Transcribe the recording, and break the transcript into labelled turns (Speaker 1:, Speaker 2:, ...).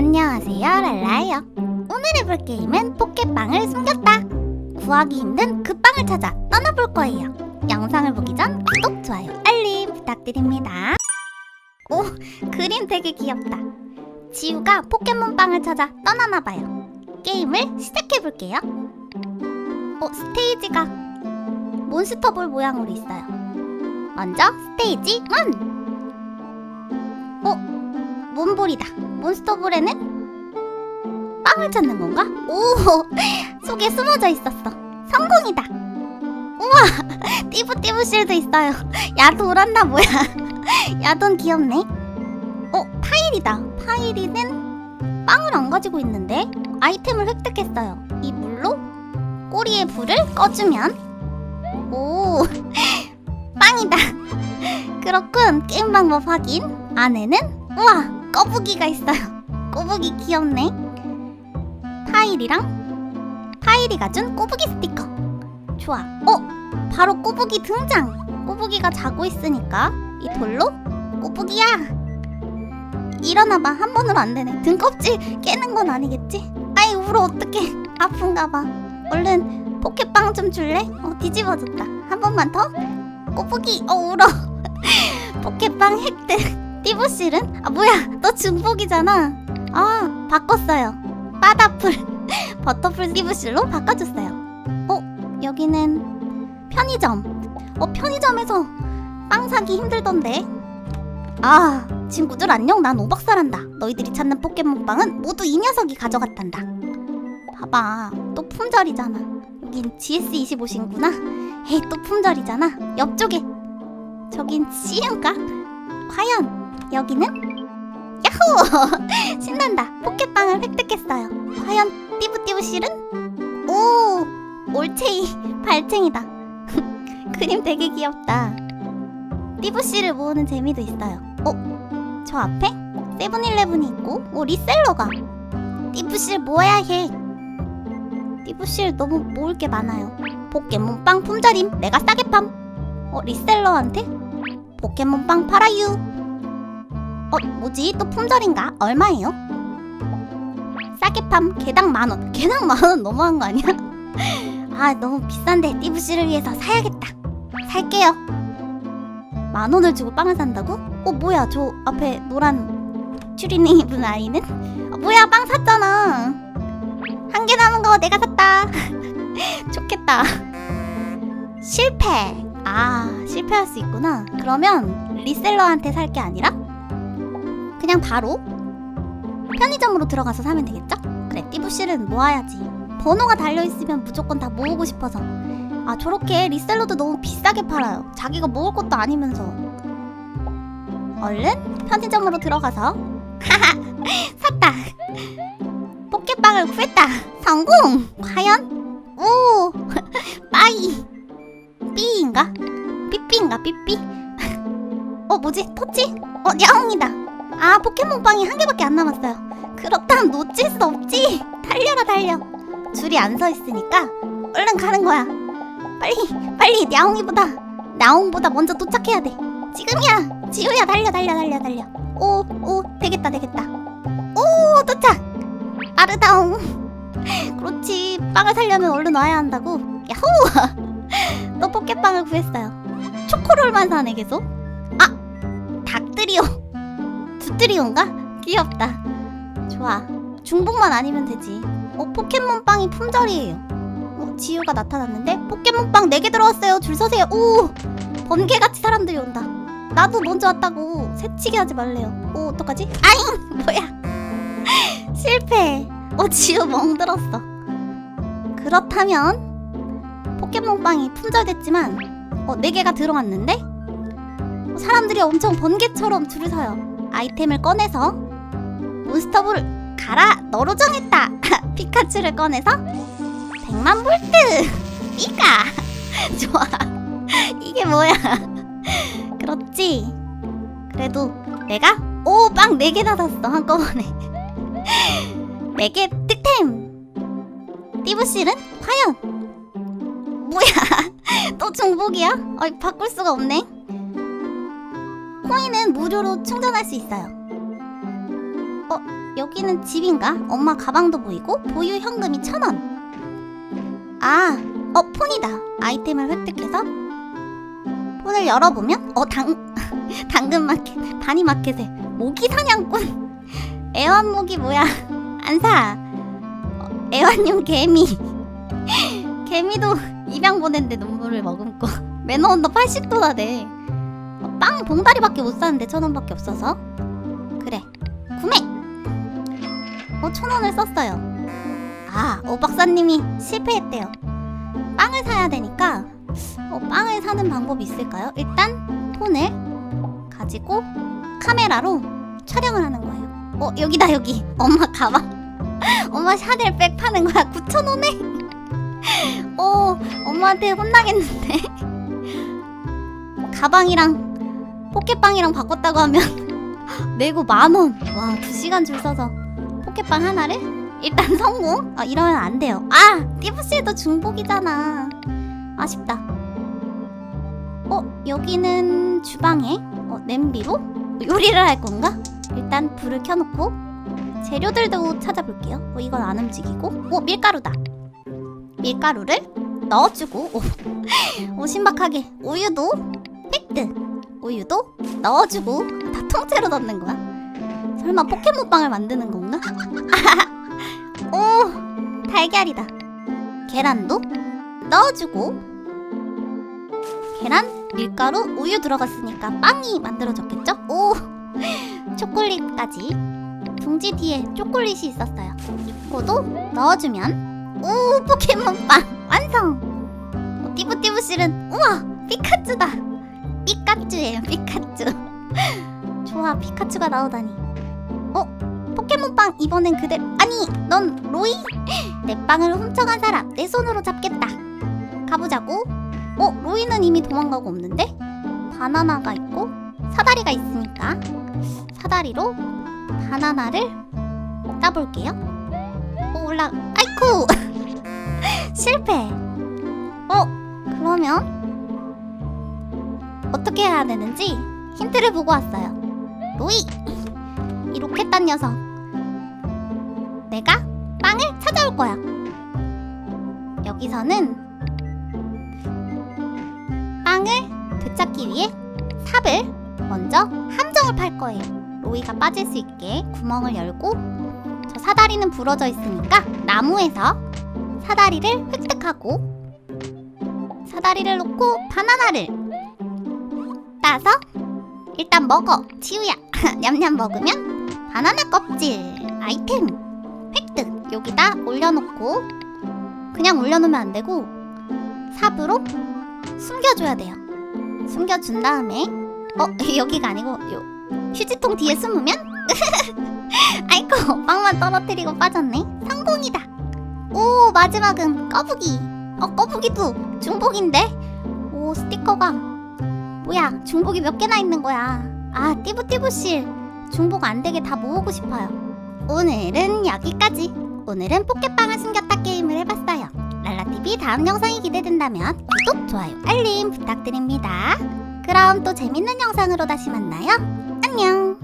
Speaker 1: 안녕하세요 랄라예요. 오늘 해볼 게임은 포켓빵을 숨겼다. 구하기 힘든 그 빵을 찾아 떠나볼 거예요. 영상을 보기 전 구독, 좋아요, 알림 부탁드립니다. 오 그림 되게 귀엽다. 지우가 포켓몬빵을 찾아 떠나나봐요. 게임을 시작해볼게요. 어 스테이지가 몬스터볼 모양으로 있어요. 먼저 스테이지 1 어? 몬볼이다 몬스터볼에는? 빵을 찾는 건가? 오 속에 숨어져 있었어. 성공이다. 우와 띠부띠부 실도 있어요. 야도란다 뭐야. 야돈 귀엽네. 어 파일이다. 파일이는 빵을 안 가지고 있는데 아이템을 획득했어요. 이 물로 꼬리에 불을 꺼주면. 오 빵이다. 그렇군. 게임 방법 확인. 안에는 우와 꼬부기가 있어요. 꼬부기 귀엽네. 파일이랑? 파일이가 준 꼬부기 스티커. 좋아. 어 바로 꼬부기 등장. 꼬부기가 자고 있으니까 이 돌로 꼬부기야. 일어나봐. 한 번으로 안 되네. 등껍질 깨는 건 아니겠지? 아이 울어. 어떡해. 아픈가 봐. 얼른 포켓빵 좀 줄래? 어 뒤집어졌다. 한 번만 더. 꼬부기. 어 울어. 포켓빵 획득 띠부실은? 아 뭐야 너 중복이잖아. 아 바꿨어요. 빠다풀. 버터풀 띠부실로 바꿔줬어요. 어 여기는 편의점. 어 편의점에서 빵 사기 힘들던데. 아 친구들 안녕. 난 오박 사란다. 너희들이 찾는 포켓몬빵은 모두 이 녀석이 가져갔단다. 봐봐 또 품절이잖아. 여긴 GS25신구나. 에이 또 품절이잖아. 옆쪽에. 저긴 CM가? 과연 여기는? 야호! 신난다. 포켓빵을 획득했어요. 과연 띠부띠부 실은? 오! 올챙이 발챙이다. 그림 되게 귀엽다. 띠부 씨를 모으는 재미도 있어요. 어? 저 앞에 세븐일레븐이 있고 오 리셀러가 띠부 씨를 모아야 해. 띠부 씨를 너무 모을 게 많아요. 포켓몬빵 품절임 내가 싸게 팜. 어 리셀러한테 포켓몬빵 팔아유. 어, 뭐지? 또 품절인가? 얼마예요? 싸게 팜 개당 만 원 개당 만 원 너무한 거 아니야? 아 너무 비싼데 띠부 씨를 위해서 사야겠다 살게요 만 원을 주고 빵을 산다고? 어 뭐야 저 앞에 노란 추리닝 입은 아이는? 어, 뭐야 빵 샀잖아 한 개 남은 거 내가 샀다 좋겠다 실패 아 실패할 수 있구나 그러면 리셀러한테 살 게 아니라 그냥 바로 편의점으로 들어가서 사면 되겠죠? 그래 띠부실은 모아야지. 번호가 달려있으면 무조건 다 모으고 싶어서. 아 저렇게 리셀러도 너무 비싸게 팔아요. 자기가 모을 것도 아니면서. 얼른 편의점으로 들어가서. 하하 샀다. 포켓빵을 구했다. 성공! 과연? 오 빠이. 삐인가? 삐삐인가 삐삐? 어 뭐지? 터치 어 야옹이다 아 포켓몬빵이 한 개밖에 안 남았어요. 그렇다면 놓칠 수 없지. 달려라 달려. 줄이 안 서 있으니까 얼른 가는 거야. 빨리 빨리 야옹이보다 나옹보다 먼저 도착해야 돼. 지금이야. 지우야 달려 달려 달려 달려. 오오 되겠다 되겠다. 오 도착. 빠르다옹. 그렇지. 빵을 살려면 얼른 와야 한다고. 야호! 또 포켓빵을 구했어요. 초코롤만 사네 계속 두드리온가? 귀엽다. 좋아. 중복만 아니면 되지. 어 포켓몬빵이 품절이에요. 어 지우가 나타났는데? 포켓몬빵 4개 들어왔어요. 줄 서세요. 오 번개같이 사람들이 온다. 나도 먼저 왔다고. 새치기 하지 말래요. 오 어떡하지? 아잉! 뭐야. 실패. 어 지우 멍들었어. 그렇다면 포켓몬빵이 품절됐지만 어 4개가 들어왔는데? 어, 사람들이 엄청 번개처럼 줄을 서요 아이템을 꺼내서 몬스터볼을 가라 너로 정했다. 피카츄를 꺼내서 100만 볼트. 삐까 좋아. 이게 뭐야? 그렇지. 그래도 내가 오 빵 4개나 샀어 한꺼번에. 4개 득템. 띠부실은 과연. 뭐야? 또 중복이야? 어 바꿀 수가 없네 코인은 무료로 충전할 수 있어요 여기는 집인가? 엄마 가방도 보이고 보유 현금이 천 원. 아, 어 폰이다. 아이템을 획득해서 폰을 열어보면 어 당 당근 마켓, 바니 마켓에 모기 사냥꾼. 애완모기 뭐야? 안 사. 어, 애완용 개미. 개미도 입양 보낸데 눈물을 머금고 매너 온도 80도나 돼. 어, 빵 봉다리밖에 못 사는데 천 원밖에 없어서. 그래 구매. 어, 천 원을 썼어요. 아, 오 박사님이 실패했대요. 빵을 사야 되니까 어, 빵을 사는 방법이 있을까요? 일단 폰을 가지고 카메라로 촬영을 하는 거예요. 어, 여기다 여기. 엄마 가방. 엄마 샤넬 백 파는 거야. 9천 원에. 어, 엄마한테 혼나겠는데. 가방이랑 포켓빵이랑 바꿨다고 하면 내고 만 원. 와, 두 시간 줄 서서 포켓빵 하나를 일단 성공. 아, 이러면 안 돼요. 아, 띠부씨도 중복이잖아. 아쉽다. 어, 여기는 주방에 어, 냄비로 요리를 할 건가? 일단 불을 켜놓고 재료들도 찾아볼게요. 어, 이건 안 움직이고. 오, 밀가루다. 밀가루를 넣어주고. 오, 오 신박하게 우유도 획득. 우유도 넣어주고 다 통째로 넣는 거야. 설마 포켓몬빵을 만드는 건가? 오, 달걀이다. 계란도 넣어주고 계란, 밀가루, 우유 들어갔으니까 빵이 만들어졌겠죠? 오, 초콜릿까지. 둥지 뒤에 초콜릿이 있었어요. 이거도 넣어주면 오, 포켓몬빵 완성. 어, 띠부띠부실은 우와, 피카츄다. 피카츄예요, 피카츄. 좋아, 피카츄가 나오다니. 어, 포켓몬빵 이번엔 그대로. 아니, 넌 로이? 내 빵을 훔쳐간 사람 내 손으로 잡겠다. 가보자고. 어, 로이는 이미 도망가고 없는데? 바나나가 있고 사다리가 있으니까 사다리로 바나나를 따볼게요. 어, 올라. 아이쿠! 실패. 어, 그러면 어떻게 해야 되는지 힌트를 보고 왔어요. 로이! 이 로켓단 녀석. 내가 빵을 찾아올 거야. 여기서는 빵을 되찾기 위해 삽을 먼저 함정을 팔 거예요. 로이가 빠질 수 있게 구멍을 열고 저 사다리는 부러져 있으니까 나무에서 사다리를 획득하고 사다리를 놓고 바나나를 따서 일단 먹어 치우야 냠냠 먹으면 바나나 껍질 아이템 획득 여기다 올려놓고 그냥 올려놓으면 안 되고 삽으로 숨겨줘야 돼요. 숨겨준 다음에 어 여기가 아니고 요 휴지통 뒤에 숨으면 아이고 빵만 떨어뜨리고 빠졌네. 성공이다. 오 마지막은 꺼부기. 어 꺼부기도 중복인데. 오 스티커가 뭐야 중복이 몇 개나 있는 거야. 아 띠부띠부실 중복 안 되게 다 모으고 싶어요. 오늘은 여기까지. 오늘은 포켓빵을 숨겼다 게임을 해봤어요. 랄라TV 다음 영상이 기대된다면 구독, 좋아요, 알림 부탁드립니다. 그럼 또 재밌는 영상으로 다시 만나요. 안녕!